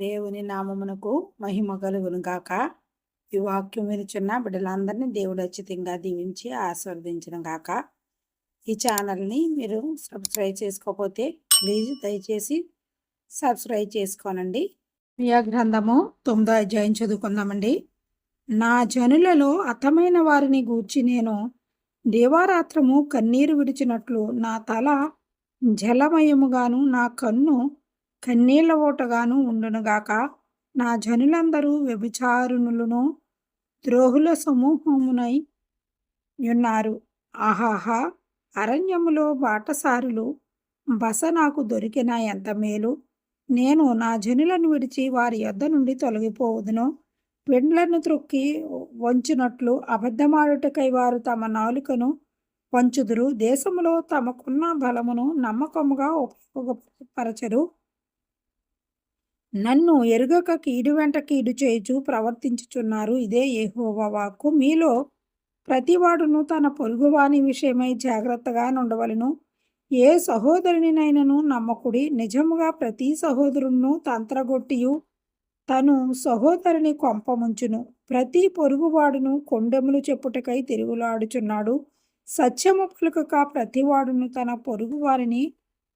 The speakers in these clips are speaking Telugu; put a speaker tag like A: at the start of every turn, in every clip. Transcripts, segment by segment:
A: దేవుని నామమునకు మహిమ కలుగును గాక. ఈ వాక్యం వినిచున్న బిడ్డలందరినీ దేవుడు అచ్చితంగా దీవించి ఆస్వాదించిన గాక. ఈ ఛానల్ని మీరు సబ్స్క్రైబ్ చేసుకోకపోతే ప్లీజ్ దయచేసి సబ్స్క్రైబ్ చేసుకోనండి. ప్రియ గ్రంథము తొమ్మిదో అధ్యాయం చదువుకుందామండి. నా జనులలో అతమైన వారిని గూర్చి నేను దేవారాత్రము కన్నీరు విడిచినట్లు నా తల జలమయముగాను నా కన్ను కన్నీళ్ళ ఓటగాను ఉండునుగాక నా జనులందరూ వ్యభిచారుణులను ద్రోహుల సమూహమునై ఉన్నారు ఆహాహా! అరణ్యములో బాటసారులు బస నాకు దొరికిన ఎంత మేలు? నేను నా జనులను విడిచి వారి యొద్ద నుండి తొలగిపోవదును. వెండ్లను త్రొక్కి వంచినట్లు అబద్ధమాడుటకై వారు తమ నాలుకను వంచుదురు. దేశములో తమకున్న బలమును నమ్మకముగా ఉపయోగపరచరు. నన్ను ఎరుగక కీడు వెంట కీడు చేయుచు ప్రవర్తించుచున్నారు. ఇదే ఏహోవా వాక్కు. మీలో ప్రతివాడును తన పొరుగువాని విషయమై జాగ్రత్తగా నుండవలను. ఏ సహోదరునినైనను నమ్మకుడి నిజముగా ప్రతి సహోదరును తంత్రగొట్టియు. తను సహోదరుని కొంపముంచును. ప్రతి పొరుగువాడును కొండెములు చెప్పుటకై తిరుగులాడుచున్నాడు. సత్యము పలుకక ప్రతివాడును తన పొరుగువారిని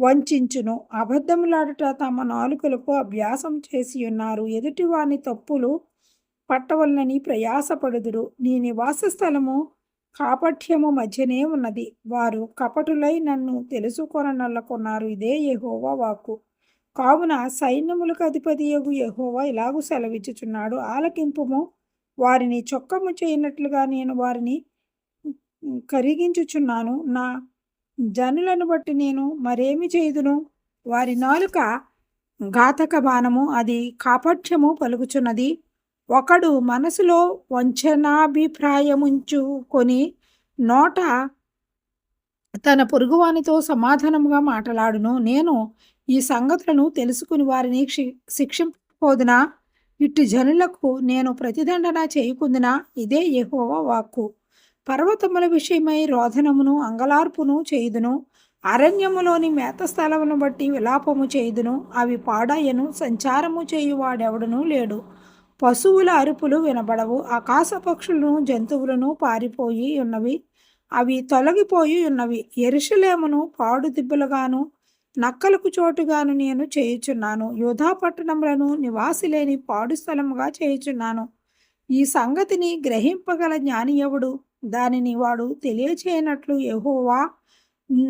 A: వంచును అబద్ధములాడుట తమ నాలుకలకు అభ్యాసం చేసి ఉన్నారు. ఎదుటివాని తప్పులు పట్టవలనని ప్రయాసపడుదురు. నీ నివాస స్థలము కాపఠ్యము మధ్యనే ఉన్నది. వారు కపటులై నన్ను తెలుసుకొనల్లకున్నారు ఇదే యహోవా వాక్కు. కావున సైన్యములకు అధిపతి యగు యహోవా ఇలాగూ సెలవిచ్చుచున్నాడు. ఆలకింపుము వారిని చొక్కము చేయనట్లుగా నేను వారిని కరిగించుచున్నాను. నా జనులను బట్టి నేను మరేమి చేయుదును? వారి నాలుక ఘాతక బాణము అది కాపఠ్యము పలుకుచున్నది. ఒకడు మనసులో వంచనాభిప్రాయముంచుకొని నోట తన పొరుగువానితో సమాధానముగా మాట్లాడును. నేను ఈ సంగతులను తెలుసుకుని వారిని శిక్షింపోదునా ఇట్టి జనులకు నేను ప్రతిదండన చేయకుందినా? ఇదే యహోవ వాక్కు. పర్వతముల విషయమై రోధనమును అంగలార్పును చేయుదును. అరణ్యములోని మేత స్థలమును బట్టి విలాపము చేయుదును. అవి పాడాయను సంచారము చేయువాడెవడనూ లేడు. పశువుల అరుపులు వినబడవు. ఆకాశ పక్షులను జంతువులను పారిపోయి ఉన్నవి. అవి తొలగిపోయి ఉన్నవి. ఎరుషలేమును పాడు దిబ్బలుగాను నక్కలకు చోటుగాను నేను చేయుచున్నాను. యోధా పట్టణములను నివాసి లేని పాడు స్థలముగా చేయుచున్నాను. ఈ సంగతిని గ్రహింపగల జ్ఞాని ఎవడు దానిని వాడు తెలియచేయనట్లు యహోవా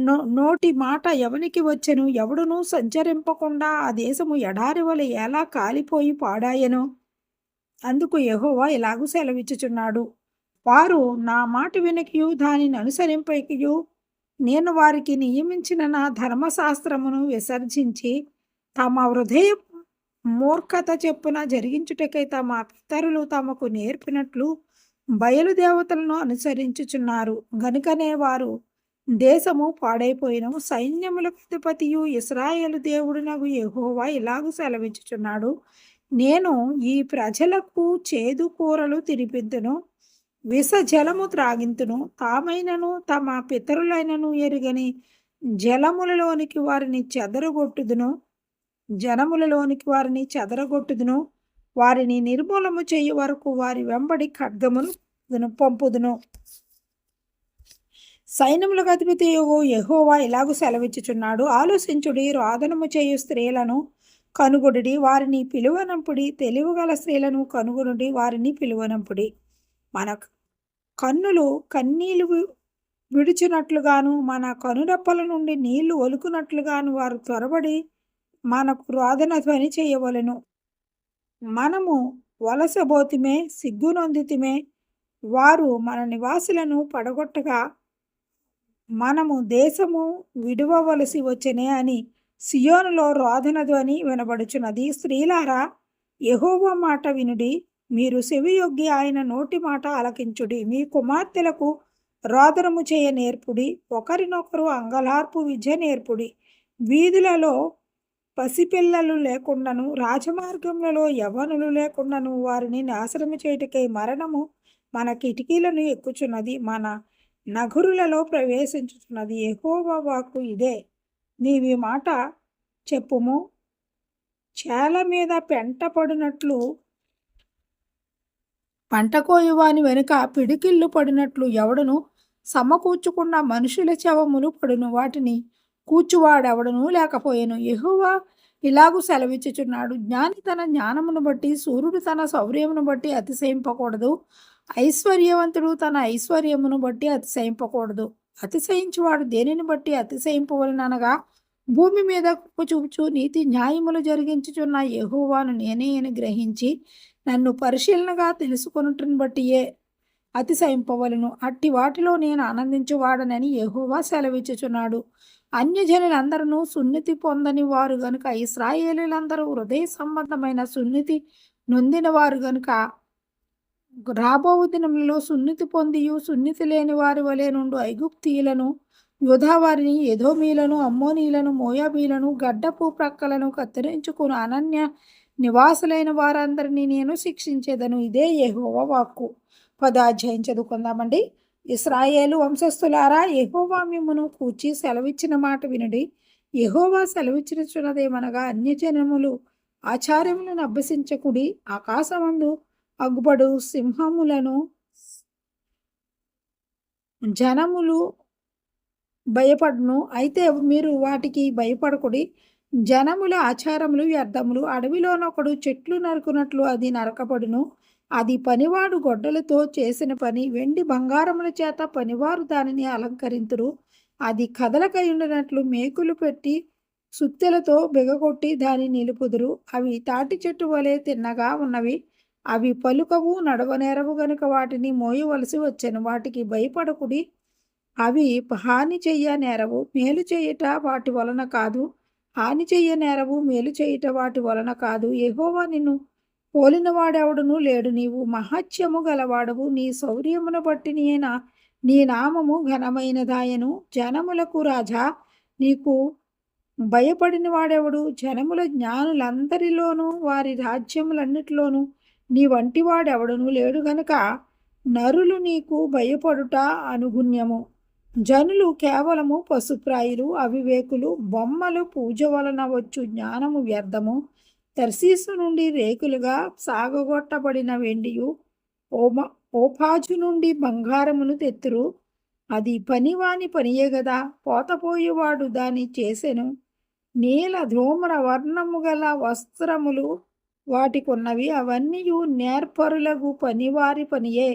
A: నో నోటి మాట ఎవనికి వచ్చెను? ఎవడును సంచరింపకుండా ఆ దేశము ఎడారి వలె ఎలా కాలిపోయి పాడాయను? అందుకు యహోవా ఇలాగూ సెలవిచ్చుచున్నాడు. వారు నా మాట వినకియు దానిని అనుసరింపకియు. నేను వారికి నియమించిన నా ధర్మశాస్త్రమును విసర్జించి తమ హృదయ మూర్ఖత చెప్పున జరిగించుటకై తమ పితరులు తమకు నేర్పినట్లు బయలుదేవతలను అనుసరించుచున్నారు. గనుకనే వారు దేశము పాడైపోయిన సైన్యముల అధిపతియు ఇస్రాయేలు దేవుడునగు యహోవా ఇలాగూ సెలవించుచున్నాడు. నేను ఈ ప్రజలకు చేదు కూరలు తినిపింతును విష జలము త్రాగింతును. తామైనను తమ పితరులైనను ఎరుగని జలములలోనికి వారిని చెదరగొట్టుదును. జనములలోనికి వారిని చెదరగొట్టుదును. వారిని నిర్మూలము చేయు వరకు వారి వెంబడి ఖడ్గమును పంపుదును. సైన్యములకు అధిపతి యహోవా ఇలాగూ సెలవిచ్చుచున్నాడు. ఆలోచించుడి రోదనము చేయు స్త్రీలను కనుగొడి వారిని పిలువనంపుడి తెలివిగల స్త్రీలను కనుగొనుడి వారిని పిలువనంపుడి. మన కన్నులు కన్నీళ్ళు విడిచినట్లుగాను మన కనురెప్పల నుండి నీళ్ళు ఒలుకున్నట్లుగాను వారు త్వరబడి మనకు రోదన ధ్వని చేయవలను. మనము వలసబోతిమే సిగ్గునొందితిమే వారు మన నివాసులను పడగొట్టగా మనము దేశము విడువవలసి వచ్చనే అని సియోనులో రోధనధ్వని వినబడుచున్నది. స్త్రీలారా యహోవ మాట వినుడి. మీరు చెవియొగ్గి ఆయన నోటి మాట ఆలకించుడి. మీ కుమార్తెలకు రోదనము చేయ నేర్పుడి ఒకరినొకరు అంగలార్పు విద్య నేర్పుడి. వీధులలో పసిపిల్లలు లేకుండాను రాజమార్గములలో యవనులు లేకుండాను వారిని నాశనము చేయుటకై మరణము మన కిటికీలను ఎక్కుచున్నది మన నగరులలో ప్రవేశించుచున్నది. యెహోవా ఇదే. నీవి మాట చెప్పుము. చేల మీద పెంట పడినట్లు పంట కోయవాని వెనుక పిడికిళ్ళు పడినట్లు ఎవడను సమకూర్చుకున్న మనుషుల చవములు పడును. వాటిని కూర్చువాడెవడను లేకపోయాను. ఎహువా ఇలాగూ సెలవిచ్చుచున్నాడు. జ్ఞాని తన జ్ఞానమును బట్టి సూర్యుడు తన శౌర్యమును బట్టి అతిశయింపకూడదు. ఐశ్వర్యవంతుడు తన ఐశ్వర్యమును బట్టి అతిశయింపకూడదు. అతిశయించువాడు దేనిని బట్టి అతిశయింపవలనగా భూమి మీద కృప చూపుచు నీతి న్యాయములు జరిగించుచున్న యహోవాను నేనే అని గ్రహించి నన్ను పరిశీలనగా తెలుసుకొనుటను బట్టియే అతిశయింపవలను. అట్టి వాటిలో నేను ఆనందించువాడనని యహోవా సెలవిచ్చుచున్నాడు. అన్యజనులందరూ సున్నితి పొందని వారు గనుక ఇస్రాయేలీలందరూ హృదయ సంబంధమైన సున్నితి నొందిన వారు గనుక రాబో దినములలో సున్నితి పొందియు సున్నితి లేని వారి వలె నుండి ఐగుప్తీయులను యోధావారిని ఎదోమీలను అమ్మోనీలను మోయాబీలను గడ్డపు ప్రక్కలను కత్తిరించుకుని అనన్య నివాసులైన వారందరినీ నేను శిక్షించేదను. ఇదే యహోవ వాక్కు. పదాధ్యాయం చదువుకుందామండి. ఇస్రాయేలు వంశస్థులారా యహోవా మిమ్మను కూర్చి సెలవిచ్చిన మాట వినుడి. యెహోవా అన్య అన్యజనములు ఆచార్యములను అభ్యసించకుడి ఆకాశమందు అగ్గుబడు సింహములను జనములు భయపడును. అయితే మీరు వాటికి భయపడకుడి. జనముల ఆచారములు వ్యర్థములు అడవిలోనొకడు చెట్లు నరుకున్నట్లు అది నరకబడును అది పనివాడు గొడ్డలతో చేసిన పని వెండి బంగారముల చేత పనివారు దానిని అలంకరింతురు. అది కదలకయుండినట్లు మేకులు పెట్టి సుత్తెలతో బిగగొట్టి దాని నిలుపుదురు. అవి తాటి చెట్టు వలె తిన్నగా ఉన్నవి. అవి పలుకవు నడవనేరవు గనుక వాటిని మోయవలసి వచ్చెను. వాటికి భయపడకుడి. అవి హాని చెయ్య నేరవు మేలు చేయుట వాటి వలన కాదు. హాని చెయ్య నేరవు మేలు చేయుట వాటి వలన కాదు. ఎహోవా నిన్ను పోలినవాడెవడును లేడు నీవు. మహత్యము గలవాడవు. నీ శౌర్యమును బట్టి నేన నీ నామము ఘనమైనదాయను. జనములకు రాజా నీకు భయపడిన వాడెవడు జనముల జ్ఞానులందరిలోనూ వారి రాజ్యములన్నిటిలోనూ నీ వంటివాడెవడును లేడు గనుక నరులు నీకు భయపడుట అనుగుణ్యము. జనులు కేవలము పశుప్రాయులు అవివేకులు బొమ్మలు పూజ వలన వచ్చు జ్ఞానము వ్యర్థము. తర్సీసు నుండి రేకులుగా సాగగొట్టబడిన వెండియు ఓమ ఓపాజు నుండి బంగారమును తెత్తురు. అది పనివాని పనియే గదా పోతపోయేవాడు దాన్ని చేసెను. నీల ధూమ్ర వర్ణము గల వస్త్రములు వాటికున్నవి అవన్నీ నేర్పరులకు పనివారి పనియే.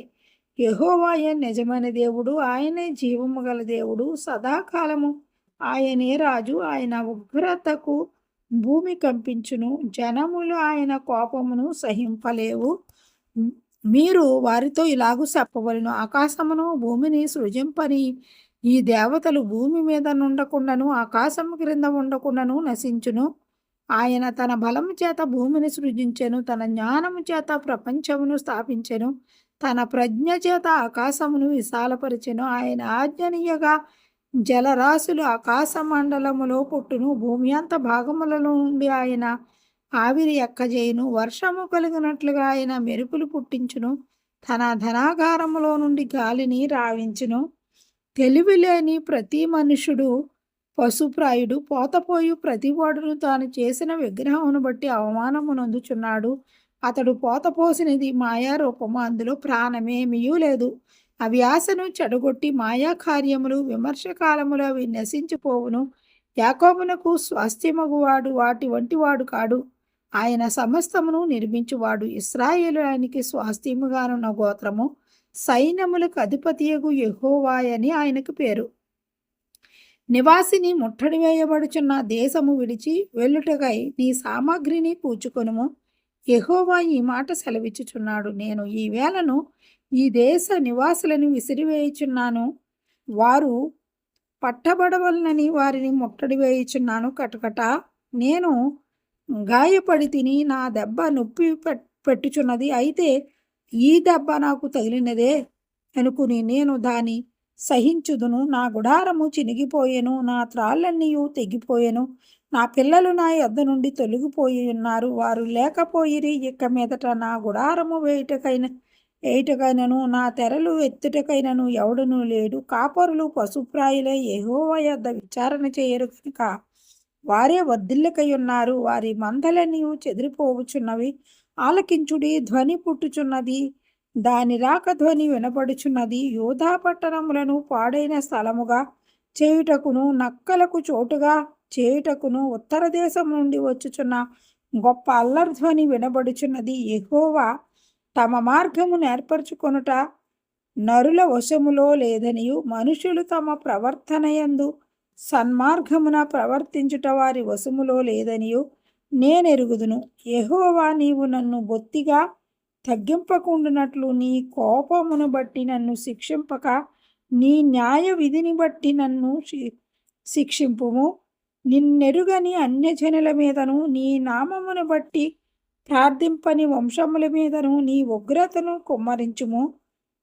A: యహోవాయ నిజమైన దేవుడు ఆయనే జీవము గల దేవుడు సదాకాలము ఆయనే రాజు ఆయన ఉగ్రతకు భూమి కంపించును జనములు ఆయన కోపమును సహింపలేవు. మీరు వారితో ఇలాగూ చెప్పవలను. ఆకాశమును భూమిని సృజింపని ఈ దేవతలు భూమి మీద నుండకుండాను ఆకాశము క్రింద ఉండకుండాను నశించును. ఆయన తన బలము చేత భూమిని సృజించెను తన జ్ఞానము చేత ప్రపంచమును స్థాపించెను తన ప్రజ్ఞ చేత ఆకాశమును విశాలపరిచెను. ఆయన ఆజ్ఞనీయగా జలరాశులు ఆకాశమండలములో పుట్టును. భూమి అంత భాగముల నుండి ఆయన ఆవిరి ఎక్కజేయును. వర్షము కలిగినట్లుగా ఆయన మెరుపులు పుట్టించును. తన ధనాగారములో నుండి గాలిని రావించును. తెలివిలేని ప్రతి మనుషుడు పశుప్రాయుడు. పోతపోయు ప్రతివాడును తాను చేసిన విగ్రహమును బట్టి అవమానము నొందుచున్నాడు. అతడు పోతపోసినది మాయారూపము. అందులో ప్రాణమేమీయూ లేదు. అవి ఆశను చెడగొట్టి మాయాకార్యములు విమర్శకాలములు అవి నశించిపోవును. యాకోబునకు స్వాస్థ్యమగువాడు వాటి వంటివాడు కాడు. ఆయన సమస్తమును నిర్మించువాడు. ఇస్రాయేలునికి ఆయనకి స్వాస్థ్యముగానున్న గోత్రము సైన్యములకు అధిపతియగు యెహోవాయని ఆయనకు పేరు. నివాసిని ముట్టడి వేయబడుచున్న దేశము విడిచి వెళ్ళుటకై నీ సామాగ్రిని కూచుకొనుము ఎహోవా ఈ మాట సెలవిచ్చుచున్నాడు. నేను ఈ వేళను ఈ దేశ నివాసులను విసిరివేయుచున్నాను. వారు పట్టబడవలనని వారిని ముట్టడి వేయుచున్నాను. కటకట నేను గాయపడి తిని నా దెబ్బ నొప్పి పెట్టుచున్నది. అయితే ఈ దెబ్బ నాకు తగిలినదే అనుకుని నేను దాని సహించుదును. నా గుడారము చినిగిపోయెను. నా త్రాళ్ళన్నీయు తెగిపోయెను. నా పిల్లలు నా యొద్ద నుండి తొలగిపోయి ఉన్నారు వారు లేకపోయిరి ఇక మీదట నా గుడారము వేయుటకైన ఏటకైనను నా తెరలు ఎత్తుటకైనను ఎవడునూ లేడు. కాపరులు పశుప్రాయులై ఎహోవా యొద్ద విచారణ చేయరు కనుక వారే వర్ధిల్లకై ఉన్నారు వారి మందలన్నీ చెదిరిపోవచ్చున్నవి ఆలకించుడి ధ్వని పుట్టుచున్నది. దాని రాక ధ్వని వినపడుచున్నది. యోధా పట్టణములను పాడైన స్థలముగా చేయుటకును నక్కలకు చోటుగా చేయుటకును ఉత్తర దేశం నుండి వచ్చుచున్న గొప్ప అల్లర్ధ్వని వినబడుచున్నది. ఎహోవా తమ మార్గము ఏర్పరచుకొనుట నరుల వశములో లేదనియు. మనుషులు తమ ప్రవర్తనయందు సన్మార్గమున ప్రవర్తించుట వారి వశములో లేదనియు. నేనెరుగుదును. ఎహోవా నీవు నన్ను బొత్తిగా తగ్గింపకుండునట్లు నీ కోపమును బట్టి నన్ను శిక్షింపక నీ న్యాయ విధిని బట్టి నన్ను శిక్షింపుము. నిన్నెరుగని అన్యజనుల మీదను నీ నామమును బట్టి ప్రార్థింపని వంశముల మీదను నీ ఉగ్రతను కుమ్మరించుము.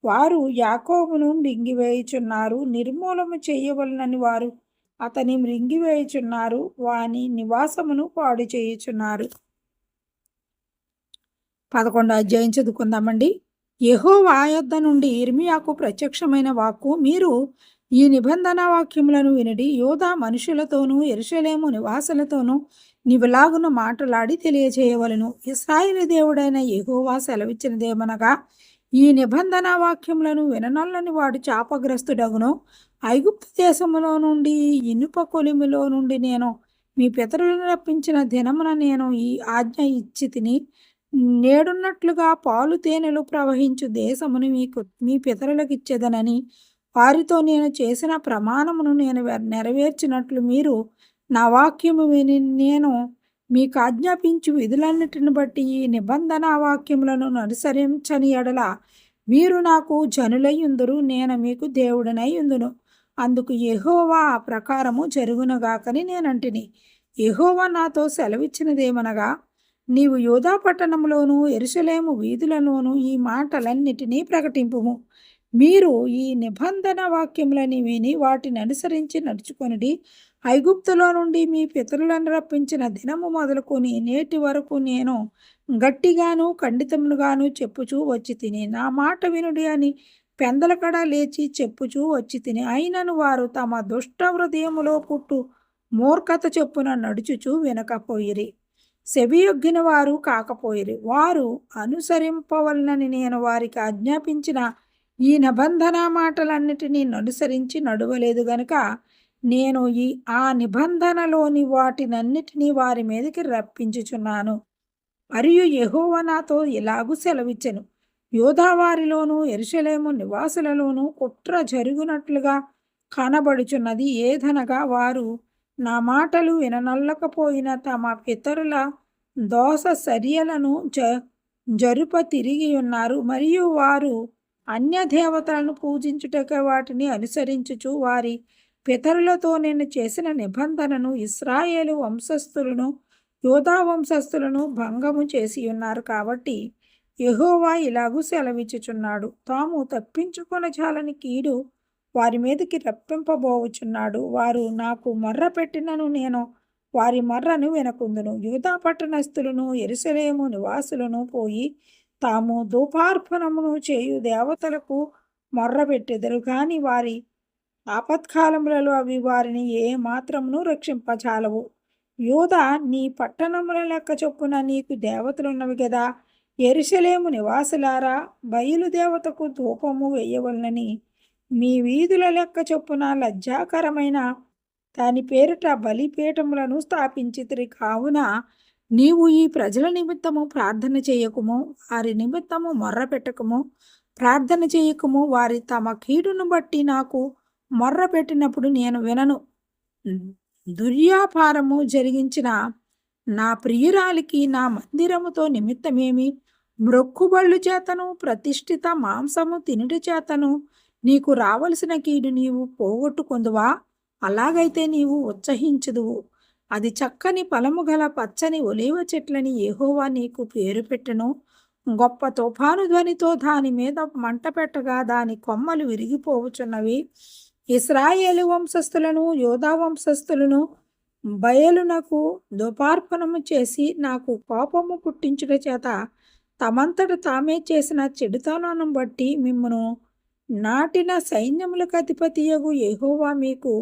A: వారు యాకోబును మృంగివేయుచున్నారు. నిర్మూలము చేయవలనని వారు అతని మృంగివేయుచున్నారు. వాని నివాసమును పాడు చేయుచున్నారు. పదకొండు అధ్యాయం చదువుకుందామండి. యహో వాయొద్ద నుండి ఇర్మియాకు ప్రత్యక్షమైన వాక్కు మీరు ఈ నిబంధన వాక్యములను వినడి యోధా మనుషులతోనూ ఎరుషలేము నివాసులతోనూ నీవులాగున మాటలాడి తెలియచేయవలను. ఇస్రాయిల్ దేవుడైన యహోవా సెలవిచ్చినదేమనగా ఈ నిబంధన వాక్యములను విననల్లని వాడు చాపగ్రస్తుడగును. ఐగుప్తు దేశములో నుండి ఇనుప కొలిమిలో నుండి నేను మీ పితరులను రప్పించిన దినమున నేను ఈ ఆజ్ఞ ఇచ్చి తిని నేడున్నట్లుగా పాలు తేనెలు ప్రవహించు దేశమును మీకు మీ పితరులకు ఇచ్చేదనని వారితో నేను చేసిన ప్రమాణమును నేను నెరవేర్చినట్లు మీరు నా వాక్యము విని నేను మీకు ఆజ్ఞాపించు విధులన్నిటిని బట్టి ఈ నిబంధన వాక్యములను అనుసరించని ఎడల మీరు నాకు జనులయ్యుందురు నేను మీకు దేవుడనై ఉందును అందుకు యహోవా ఆ ప్రకారము జరుగునగాకని నేనంటిని. యహోవా నాతో సెలవిచ్చినదేమనగా నీవు యోధా పట్టణంలోను ఎరుసలేము వీధులలోను ఈ మాటలన్నిటినీ ప్రకటింపుము. మీరు ఈ నిబంధన వాక్యములని విని వాటిని అనుసరించి నడుచుకొనిడి ఐగుప్తులో నుండి మీ పితరులను రప్పించిన దినము మొదలుకొని నేటి వరకు నేను గట్టిగాను ఖండితములుగాను చెప్పుచూ వచ్చి తిని నా మాట వినుడి అని పెందలకడ లేచి చెప్పుచూ వచ్చి తిని అయినను వారు తమ దుష్ట హృదయములో పుట్టు మూర్ఖత చెప్పున నడుచుచూ వినకపోయిరి. సెవియొగ్గిన వారు కాకపోయిరి. వారు అనుసరింపవలనని నేను వారికి ఆజ్ఞాపించిన ఈ నిబంధన మాటలన్నిటినీ అనుసరించి నడవలేదు గనుక నేను ఈ ఆ నిబంధనలోని వాటినన్నిటినీ వారి మీదకి రప్పించుచున్నాను. మరియు యహోవ నాతో ఇలాగూ సెలవిచ్చెను. యోధావారిలోను ఎరుసలేము నివాసులలోనూ కుట్ర జరుగునట్లుగా కనబడుచున్నది ఏదనగా వారు నా మాటలు విననొల్లకపోయిన తమ పితరుల దోష చర్యలను జ జరుప తిరిగి ఉన్నారు. మరియు వారు అన్య దేవతలను పూజించుటకే వాటిని అనుసరించుచు వారి పితరులతో నేను చేసిన నిబంధనను ఇస్రాయేలు వంశస్థులను యోధా వంశస్థులను భంగము చేసి ఉన్నారు కాబట్టి యహోవా ఇలాగూ సెలవిచ్చుచున్నాడు. తాము తప్పించుకొన చాలని కీడు వారి మీదకి రప్పింపబోవుచున్నాడు. వారు నాకు మర్ర పెట్టినను నేను వారి మర్రను వినకుందును. యూదా పట్టణస్థులను ఎరుసలేము నివాసులను పోయి తాము ధూపార్పణమును చేయు దేవతలకు మొర్రపెట్టెదరు కానీ వారి ఆపత్కాలములలో అవి వారిని ఏ మాత్రమును రక్షింపచాలవు యూద నీ పట్టణముల లెక్క చొప్పున నీకు దేవతలున్నవి కదా ఎరుసలేము నివాసులారా బయలు దేవతకు ధూపము వేయవలనని మీ వీధుల లెక్క చొప్పున లజ్జాకరమైన దాని పేరిట బలిపీఠములను స్థాపించితిరి. కావున నీవు ఈ ప్రజల నిమిత్తము ప్రార్థన చేయకుము వారి నిమిత్తము మొర్ర పెట్టకము ప్రార్థన చేయకము వారి తమ కీడును బట్టి నాకు మొర్ర పెట్టినప్పుడు నేను వినను. దుర్యాపారము జరిగించిన నా ప్రియురాలికి నా మందిరముతో నిమిత్తమేమి? మ్రొక్కుబళ్ళు చేతను ప్రతిష్ఠిత మాంసము తినుట చేతను. నీకు రావలసిన కీడు నీవు పోగొట్టుకుందువా? అలాగైతే నీవు ఉత్సహించదువు. అది చక్కని ఫలము గల పచ్చని ఒలివ చెట్లని ఏహోవా నీకు పేరు పెట్టను. గొప్ప తుఫాను ధ్వనితో దాని మీద మంట పెట్టగా దాని కొమ్మలు విరిగిపోవచున్నవి. ఇస్రాయేలు వంశస్థులను యోధా వంశస్థులను బయలునకు దుపార్పణము చేసి నాకు కోపము పుట్టించుట చేత తమంతట తామే చేసిన చెడుతనం బట్టి మిమ్మను నాటిన సైన్యములకు అధిపతియగు యహోవా మీకు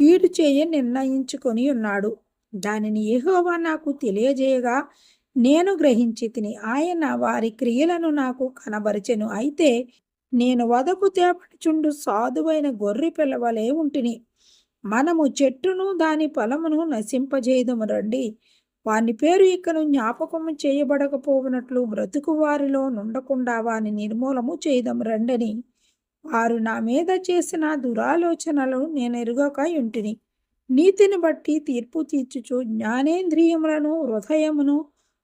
A: కీడు చేయ నిర్ణయించుకొని ఉన్నాడు. దానిని ఎహోవా నాకు తెలియజేయగా నేను గ్రహించి తిని ఆయన వారి క్రియలను నాకు కనబరిచెను. అయితే నేను వదకు తేపటిచుండు సాధువైన గొర్రె పిల్లవలే ఉంటిని. మనము చెట్టును దాని ఫలమును నశింపజేయదము రండి. వాని పేరు ఇకను జ్ఞాపకము చేయబడకపోవునట్లు బ్రతుకు వారిలో నుండకుండా వాని నిర్మూలము చేయదము రండని. వారు నా మీద చేసిన దురాలోచనలు నేను ఎరుగక ఇంటిని నీతిని బట్టి తీర్పు తీర్చుచు జ్ఞానేంద్రియములను హృదయమును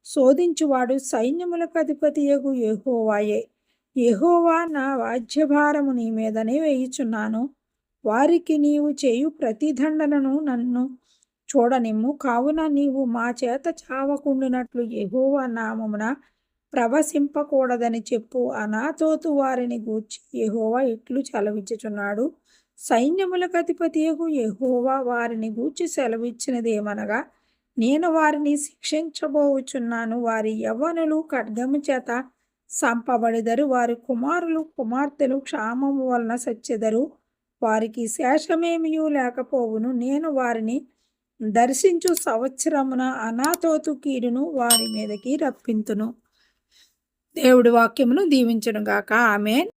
A: శోధించువాడు సైన్యములకు అధిపతియగు ఏహోవాయే ఎహోవా నా వాద్యభారము నీ మీదనే వేయుచున్నాను. వారికి నీవు చేయు ప్రతిదండనను నన్ను చూడనిమ్ము. కావున నీవు మా చేత చావకుండునట్లు ఎహోవా నామమున ప్రవశింపకూడదని చెప్పు. అనాతోతు వారిని గూర్చి ఎహోవా ఇట్లు సెలవిచ్చుచున్నాడు. సైన్యములకు అధిపతియగు ఎహోవా వారిని గూర్చి సెలవిచ్చినదేమనగా నేను వారిని శిక్షించబోచున్నాను. వారి యవ్వనులు ఖడ్గము చేత సంపబడిదరు. వారి కుమారులు కుమార్తెలు క్షామము వలన సచ్చెదరు. వారికి శేషమేమియూ లేకపోవును. నేను వారిని దర్శించు సంవత్సరమున అనాథోతు కీడును వారి మీదకి రప్పింతును. దేవుడి వాక్యమును దీవించును గాక